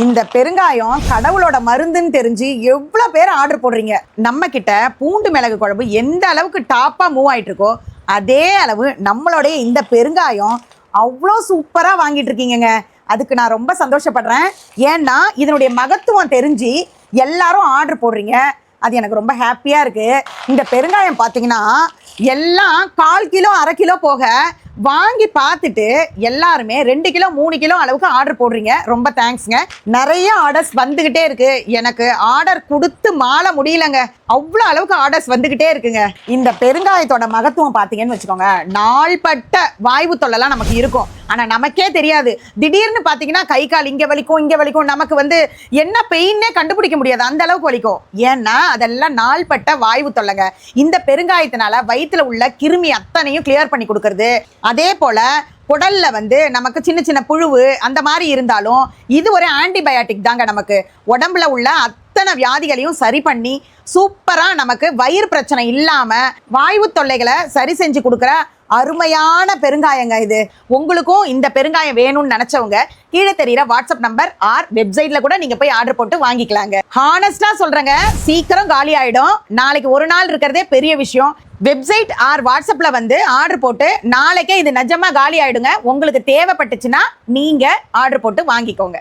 இந்த பெருங்காயம் கடவுளோட மருந்துன்னு தெரிஞ்சு எவ்வளோ பேர் ஆர்டர் போடுறீங்க? நம்ம கிட்ட பூண்டு மிளகு குழம்பு எந்த அளவுக்கு டாப்பாக மூவ் ஆயிட்டு இருக்கோ அதே அளவு நம்மளுடைய இந்த பெருங்காயம் அவ்வளோ சூப்பராக வாங்கிட்டு இருக்கீங்கங்க. அதுக்கு நான் ரொம்ப சந்தோஷப்படுறேன். ஏன்னா இதனுடைய மகத்துவம் தெரிஞ்சு எல்லாரும் ஆர்டர் போடுறீங்க. அது எனக்கு ரொம்ப ஹாப்பியாக இருக்குது இந்த பெருங்காயம் பார்த்தீங்கன்னா எல்லாம் கால் கிலோ அரை கிலோ போக வாங்கி பார்த்துட்டு எல்லாருமே ரெண்டு கிலோ மூணு கிலோ அளவுக்கு ஆர்டர் போடுறீங்க. ரொம்ப தேங்க்ஸ்ங்க நிறைய ஆர்டர்ஸ் வந்துக்கிட்டே இருக்கு. எனக்கு ஆர்டர் கொடுத்து மாலை முடியலங்க. அவ்வளோ அளவுக்கு ஆர்டர்ஸ் வந்துக்கிட்டே இருக்குங்க. இந்த பெருங்காயத்தோட மகத்துவம் பார்த்தீங்கன்னு வச்சுக்கோங்க. நாள்பட்ட வாய்வு தொல்லைலாம் நமக்கு இருக்கும். ஆனால் நமக்கே தெரியாது. திடீர்னு பார்த்தீங்கன்னா கை கால் இங்கே வலிக்கும் இங்கே வலிக்கும். நமக்கு வந்து என்ன பெயின்னே கண்டுபிடிக்க முடியாது. அந்த அளவுக்கு வலிக்கும். ஏன்னா அதெல்லாம் நாள்பட்ட வாய்வு தொல்லைங்க. இந்த பெருங்காயத்தினால வயிற்றில் உள்ள கிருமி அத்தனையும் கிளியர் பண்ணி கொடுக்கறது. அதே போல் குடல்ல வந்து நமக்கு சின்ன சின்ன புழுவு அந்த மாதிரி இருந்தாலும் இது ஒரு ஆன்டிபயாட்டிக் தாங்க நமக்கு. உடம்புல உள்ள அத்தனை வியாதிகளையும் சரி பண்ணி சூப்பராக நமக்கு வயிறு பிரச்சனை இல்லாமல் வாய்வு தொல்லைகளை சரி செஞ்சு கொடுக்குற அருமையான பெருங்காயங்க இது. உங்களுக்கும் இந்த பெருங்காயம் வேணும்னு நினைச்சவங்க கீழே தெரியுற வாட்ஸ்அப் நம்பர் ஆர் வெப்சைட்ல கூட நீங்க போய் ஆர்டர் போட்டு வாங்கிக்கலாங்க. ஹானஸ்டா சொல்கிறேங்க சீக்கிரம் காலி ஆயிடும். நாளைக்கு ஒரு நாள் இருக்கிறதே பெரிய விஷயம். வெப்சைட் ஆர் வாட்ஸ்அப்ல வந்து ஆர்டர் போட்டு நாளைக்கே இது நிஜமா காலி ஆயிடுங்க. உங்களுக்கு தேவைப்பட்டுச்சுன்னா நீங்க ஆர்டர் போட்டு வாங்கிக்கோங்க.